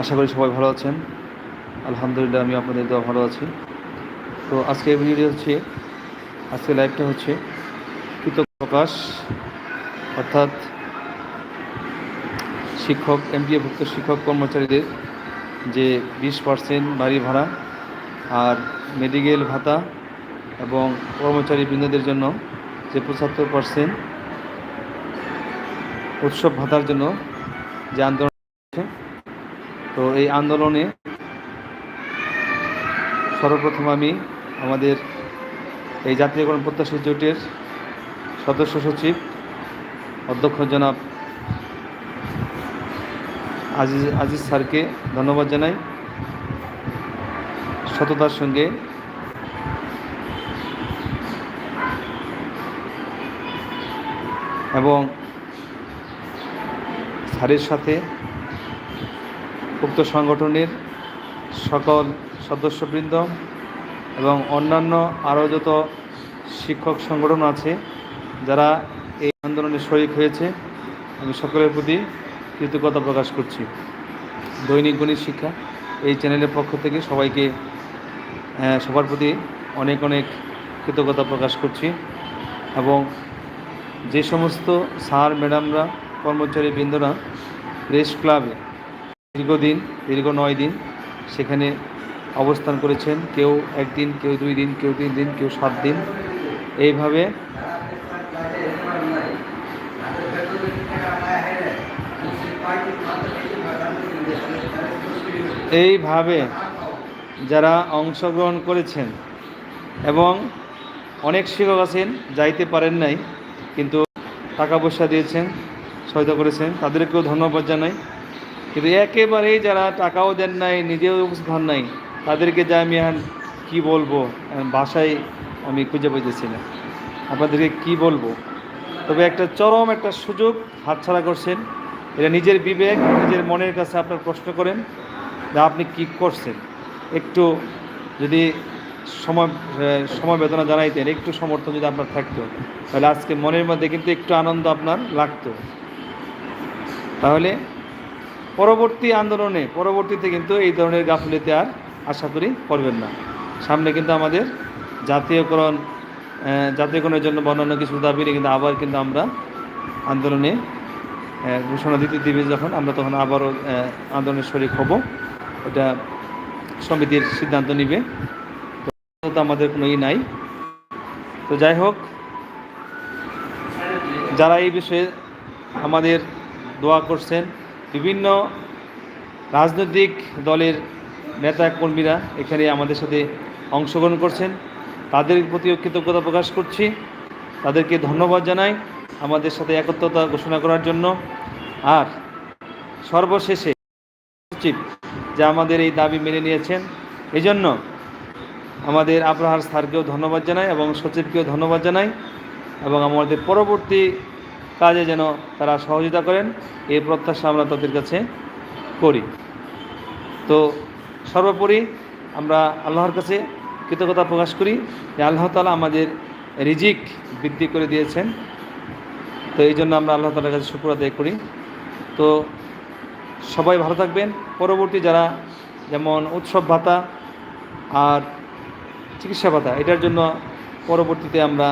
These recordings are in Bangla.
আশা করি সবাই ভালো আছেন। আলহামদুলিল্লাহ আমি আপনাদের দেওয়া ভালো আছি। তো আজকে ভিডিও হচ্ছে আজকে লাইভটা হচ্ছে কৃতজ্ঞ প্রকাশ অর্থাৎ শিক্ষক, এমপিএভুক্ত শিক্ষক কর্মচারীদের যে বিশ পার্সেন্ট বাড়ি ভাড়া আর মেডিকেল ভাতা এবং কর্মচারী বৃন্দদের জন্য যে পঁচাত্তর পার্সেন্ট উৎসব ভাতার জন্য যে আন্দোলন তো এই আন্দোলনে সর্বপ্রথম আমি আমাদের এই জাতীয়করণ প্রত্যাশী জোটের সদস্য সচিব অধ্যক্ষ জনাব আজিজ আজিজ স্যারকে ধন্যবাদ জানাই। সততার সঙ্গে এবং স্যারের সাথে উক্ত সংগঠনের সকল সদস্যবৃন্দ এবং অন্যান্য আরও যত শিক্ষক সংগঠন আছে, যারা এই আন্দোলনে শরিক হয়েছে, আমি সকলের প্রতি কৃতজ্ঞতা প্রকাশ করছি। দৈনিক গণিত শিক্ষা এই চ্যানেলের পক্ষ থেকে সবাইকে সবার প্রতি অনেক অনেক কৃতজ্ঞতা প্রকাশ করছি এবং যে সমস্ত স্যার, ম্যাডামরা কর্মচারী বৃন্দরা প্রেস ক্লাবে দীর্ঘদিন, দীর্ঘ নয় দিন সেখানে অবস্থান করেছেন। কেউ একদিন, কেউ দুই দিন, কেউ তিন দিন, কেউ সাত দিন। এইভাবে এইভাবে যারা অংশগ্রহণ করেছেন এবং অনেক শিক্ষক আছেন, যাইতে পারেন নাই, কিন্তু টাকা পয়সা দিয়েছেন, সহায়তা করেছেন, তাদেরকেও ধন্যবাদ জানাই। কিন্তু একেবারেই যারা টাকাও দেন নাই, নিজেও উপস্থিত নাই, তাদেরকে যা আমি এখন কী বলব? ভাষায় আমি খুঁজে পেতেছি না। আপনাদেরকে কি বলব? তবে একটা চরম একটা সুযোগ হাতছাড়া করছেন। এটা নিজের বিবেক, নিজের মনের কাছে আপনার প্রশ্ন করেন যে আপনি কি করছেন? একটু যদি সময় সময় বেদনা জানাইতেন, একটু সমর্থন যদি আপনার থাকতো, তাহলে আজকে মনের মধ্যে কিন্তু একটু আনন্দ আপনার লাগতো। তাহলে পরবর্তী আন্দোলনে, পরবর্তীতে কিন্তু এই ধরনের গাফিলতি আর আশা করি করবেন না। সামনে কিন্তু আমাদের জাতীয়করণ জাতীয়করণের জন্য বর্ণান্য কিছু দাবি নিয়ে কিন্তু আবার কিন্তু আমরা আন্দোলনে ঘোষণা দিতে দিবে যখন আমরা তখন আবারও আন্দোলনের শরিক হব। এটা সমিতির সিদ্ধান্ত নিবে। তো আমাদের কোনো ই নাই। তো যাই হোক, যারা এই বিষয়ে আমাদের দোয়া করছেন বিভিন্ন রাজনৈতিক দলের নেতা কর্মীরা এখানে আমাদের সাথে অংশগ্রহণ করছেন। তাদের প্রতিও কৃতজ্ঞতা প্রকাশ করছি। তাদেরকে ধন্যবাদ জানাই আমাদের সাথে একত্রতা ঘোষণা করার জন্য। আর সর্বশেষে সচিব যে আমাদের এই দাবি মেনে নিয়েছেন। এই জন্য আমাদের আব্রাহার স্যারকেও ধন্যবাদ জানাই এবং সচিবকেও ধন্যবাদ জানাই এবং আমাদের পরবর্তী কাজে যেন তারা সহযোগিতা করেন, এই প্রত্যাশা আমরা তাদের কাছে করি। তো সর্বোপরি আমরা আল্লাহর কাছে কৃতজ্ঞতা প্রকাশ করি যে আল্লাহ তালা আমাদের রিজিক বৃদ্ধি করে দিয়েছেন। তো এই জন্য আমরা আল্লাহ তালার কাছে শুক্র আদায় করি। তো সবাই ভালো থাকবেন। পরবর্তী যারা যেমন উৎসব ভাতা আর চিকিৎসা ভাতা, এটার জন্য পরবর্তীতে আমরা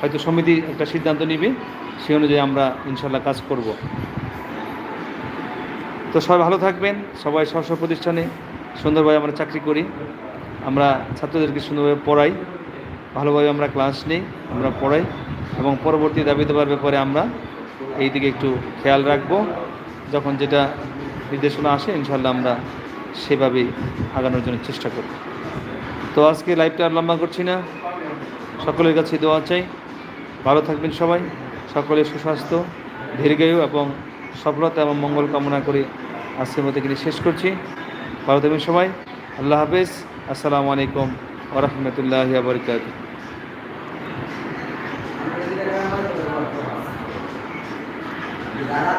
হয়তো সমিতি একটা সিদ্ধান্ত নিবে। সেই অনুযায়ী আমরা ইনশাল্লাহ কাজ করব। তো সবাই ভালো থাকবেন, সবাই স্ব প্রতিষ্ঠানে সুন্দরভাবে আমরা চাকরি করি, আমরা ছাত্রদেরকে সুন্দরভাবে পড়াই, ভালোভাবে আমরা ক্লাস নিই, আমরা পড়াই এবং পরবর্তী দাবি দেওয়ার ব্যাপারে আমরা এই দিকে একটু খেয়াল রাখব। যখন যেটা নির্দেশনা আসে ইনশাল্লাহ আমরা সেভাবেই আগানোর জন্য চেষ্টা করব। তো আজকে লাইভটা আর লম্বা করছি না। সকলের কাছে দোয়া চাই। ভালো থাকবেন সবাই। সকলে সুস্বাস্থ্য, দীর্ঘায়ু এবং সফলতা এবং মঙ্গল কামনা করে আজকের মতো এখানে শেষ করছি। ভালো থাকবেন সবাই। আল্লাহ হাফেজ। আসসালামু আলাইকুম ওরহমতুল্লাহ আবরকাত যারা